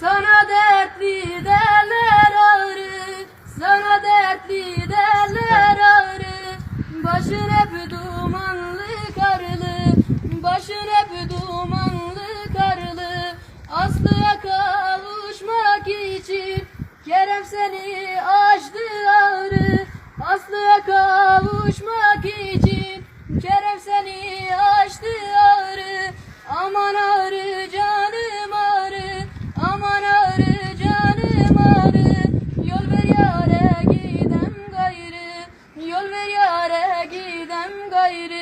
Sana dertli derler ağrı Sana dertli derler ağrı. Başın hep dumanlı karlı Başın hep dumanlı karlı. Aslıya kavuşmak için Kerem seni açtı ağrı. Aslıya kavuşmak için Ghair